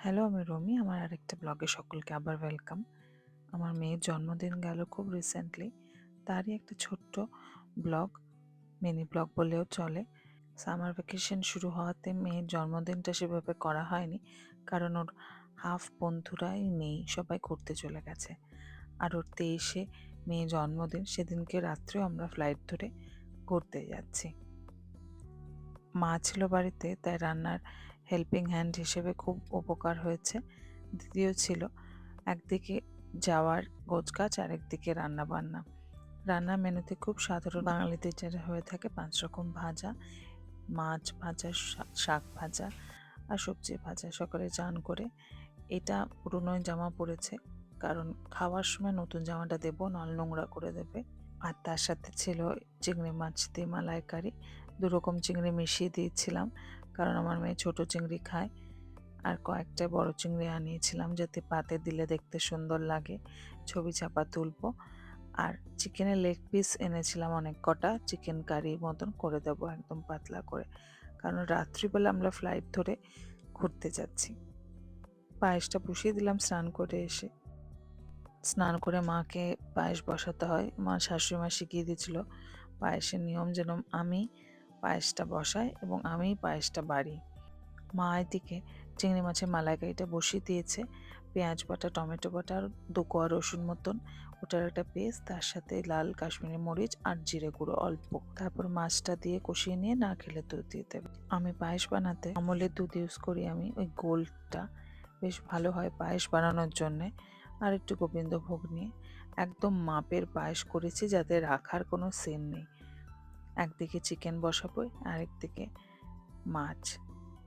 Hello আমি রমি। আমার আরেকটা ব্লগে সকলকে আবার ওয়েলকাম আমার মেয়ের জন্মদিন গেল খুব রিসেন্টলি তারই একটা ছোট্ট ব্লগ মিনি ব্লগ বলেও চলে। সামার ভ্যাকেশন শুরু হওয়াতে মেয়ের জন্মদিনটা সেভাবে করা হয়নি। কারণ ওর হাফ বন্ধুরাই নেই, সবাই ঘুরতে চলে গেছে। আর ওর তেইশে মেয়ে জন্মদিন, সেদিনকে রাত্রেও আমরা ফ্লাইট ধরে ঘুরতে যাচ্ছি। মা ছিল বাড়িতে, তাই রান্নার হেল্পিং হ্যান্ড হিসেবে খুব উপকার হয়েছে। দ্বিতীয় ছিল একদিকে যাওয়ার গোছগাছ আর একদিকে রান্না বান্না রান্না মেনুতে খুব সাধারণ বাঙালিদের যেটা হয়ে থাকে পাঁচ রকম ভাজা, মাছ ভাজা শাক ভাজা আর সবজি ভাজা, সকালে চান করে। এটা পুরনো জামা পরেছে কারণ খাওয়ার সময় নতুন জামাটা দেবো, নল নোংরা করে দেবে। আর তার সাথে ছিল চিংড়ি মাছ দিয়ে মালাইকারি দু রকম চিংড়ি মিশিয়ে দিয়েছিলাম। কারণ আমার মেয়ে ছোট চিংড়ি খায় আর কয়েকটা বড় চিংড়ি আনিয়েছিলাম যাতে পাতে দিলে দেখতে সুন্দর লাগে। ছবি চাপা তুলবো। আর চিকেনের লেগ পিস এনেছিলাম অনেক কটা। চিকেন কারি মতন করে দেবো একদম পাতলা করে। কারণ রাত্রিবেলা আমরা ফ্লাইট ধরে ঘুরতে যাচ্ছি। পায়েসটা বসিয়ে দিলাম স্নান করে এসে। স্নান করে মাকে পায়েস বসাতে হয়। মা শাশুড়ি মা শিখিয়ে দিয়েছিল, পায়েসের নিয়ম যেন আমি পায়েসটা বসাই এবং আমি পায়েসটা বাড়ি। মা এদিকে চিংড়ি মাছের মালাইকারিটা বসিয়ে দিয়েছে। পেঁয়াজ বাটা, টমেটো বাটা আর দু কোয়া রসুন মতন। ওটার একটা পেস্ট, তার সাথে লাল কাশ্মীরি মরিচ আর জিরে গুঁড়ো অল্প। তারপর মাছটা দিয়ে কষিয়ে নিয়ে না খেলে দুধ দিয়ে দেবে। আমি পায়েস বানাতে আমলের দুধ ইউজ করি আমি ওই গোলটা। বেশ ভালো হয় পায়েস বানানোর জন্যে। আর একটু গোবিন্দভোগ নিয়ে একদম মাপের পায়েস করেছি যাতে রাখার কোনো সেন নেই। একদিকে চিকেন বসাবো আর একদিকে মাছ।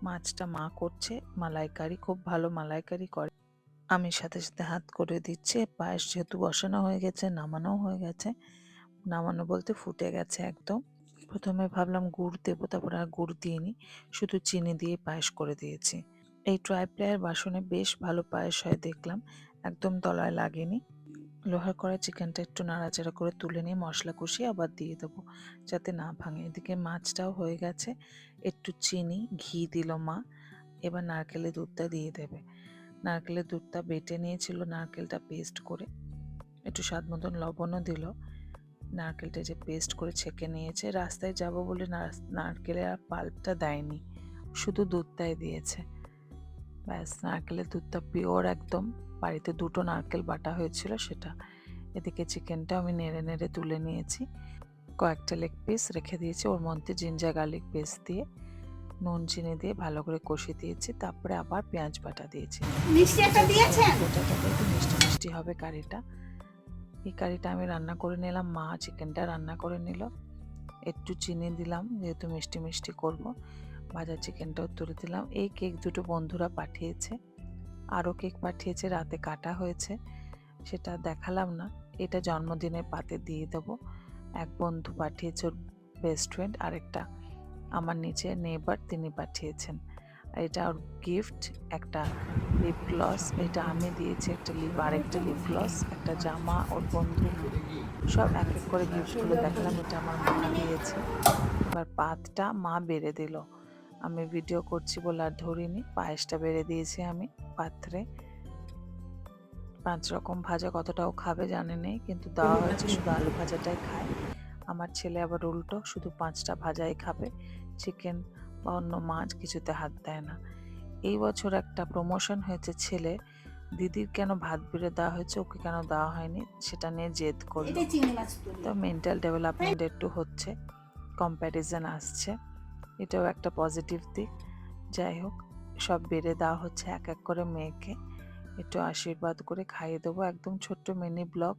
মাছটা মা করছে, মালাইকারি, খুব ভালো মালাইকারি করে। আমি সাথে সাথে হাত করে দিচ্ছে, পায়েস যেহেতু বসানো হয়ে গেছে নামানো হয়ে গেছে। নামানো বলতে ফুটে গেছে একদম। প্রথমে ভাবলাম গুড় দেবো, তারপর আর গুড় দিইনি, শুধু চিনি দিয়ে পায়েস করে দিয়েছি। এই ট্রাই প্লেয়ার বাসনে বেশ ভালো পায়েস হয়, দেখলাম। একদম তলায় লাগেনি। লোহার কড়াই চিকেনটা একটু নাড়াচাড়া করে তুলে নিয়ে মশলা কষিয়ে আবার দিয়ে দেবো, যাতে না ভাঙে। এদিকে মাছটাও হয়ে গেছে, একটু চিনি, ঘি দিল মা, এবার নারকেলের দুধটা দিয়ে দেবে। নারকেলের দুধটা বেটে নিয়েছিল, নারকেলটা পেস্ট করে একটু স্বাদ মতন লবণও দিল। নারকেলটা যে পেস্ট করে ছেঁকে নিয়েছে, রাস্তায় যাব বলে নার- নারকেলের আর পাল্পটা দেয়নি, শুধু দুধটাই দিয়েছে। ব্যাস নারকেলের দুধটা পিওর একদম। বাড়িতে দুটো নারকেল বাটা হয়েছিল সেটা। এদিকে চিকেনটা আমি নেড়ে নেড়ে তুলে নিয়েছি। কয়েকটা লেগ পিস রেখে দিয়েছি ওর মধ্যে জিঞ্জার গার্লিক পেস্ট দিয়ে। নুন চিনি দিয়ে ভালো করে কষিয়ে দিয়েছি তারপরে আবার পেঁয়াজ বাটা দিয়েছি। মিষ্টি একটা দিয়েছেন? একটু মিষ্টি মিষ্টি হবে কারিটা। এই কারিটা আমি রান্না করে নিলাম মা চিকেনটা রান্না করে নিল। একটু চিনি দিলাম যেহেতু মিষ্টি মিষ্টি করব। ভাজা চিকেনটাও তুলে দিলাম। এই কেক দুটো বন্ধুরা পাঠিয়েছে। আরও কেক পাঠিয়েছে, রাতে কাটা হয়েছে। সেটা দেখালাম না। এটা জন্মদিনের পাতে দিয়ে দেবো। এক বন্ধু পাঠিয়েছে ওর বেস্ট ফ্রেন্ড আরেকটা আমার নিচে নেবার তিনি পাঠিয়েছেন। এটা ওর গিফট একটা লিপ গ্লস এটা আমি দিয়েছি, একটা লিপ আরেকটা লিপ গ্লস একটা জামা, ওর বন্ধু সব এক এক করে গিফটগুলো দেখালাম, এটা আমার মা দিয়েছে। এবার পাতটা মা বেড়ে দিল। আমি ভিডিও করছি বলে আর ধরিনি। পায়েসটা বেড়ে দিয়েছি আমি পাত্রে। পাঁচ রকম ভাজা কতটাও খাবে জানে নেই কিন্তু দেওয়া হয়েছে শুধু আলু ভাজাটাই খায়। আমার ছেলে আবার উল্টো শুধু পাঁচটা ভাজাই খাবে। চিকেন বা অন্য মাছ কিছুতে হাত দেয় না। এই বছর একটা প্রমোশন হয়েছে ছেলে দিদির কেন ভাত বেড়ে দেওয়া হয়েছে? ওকে কেন দেওয়া হয়নি? সেটা নিয়ে জেদ করল। তো মেন্টাল ডেভেলপমেন্ট একটু হচ্ছে কম্প্যারিজন আসছে। এটাও একটা পজিটিভ দিক। যাই হোক, সব বেড়ে দেওয়া হচ্ছে এক এক করে মেয়েকে। একটু আশীর্বাদ করে খাইয়ে দেবো। একদম ছোট্ট মিনি ব্লগ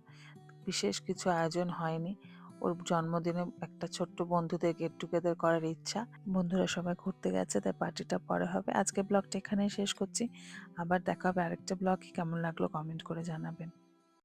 বিশেষ কিছু আয়োজন হয়নি। ওর জন্মদিনে একটা ছোট্ট বন্ধুদের গেট টুগেদার করার ইচ্ছা। বন্ধুরা সবাই ঘুরতে গেছে, তাই পার্টিটা পরে হবে। আজকে ব্লগটা এখানেই শেষ করছি। আবার দেখা হবে আরেকটা ব্লগ কেমন লাগল কমেন্ট করে জানাবেন।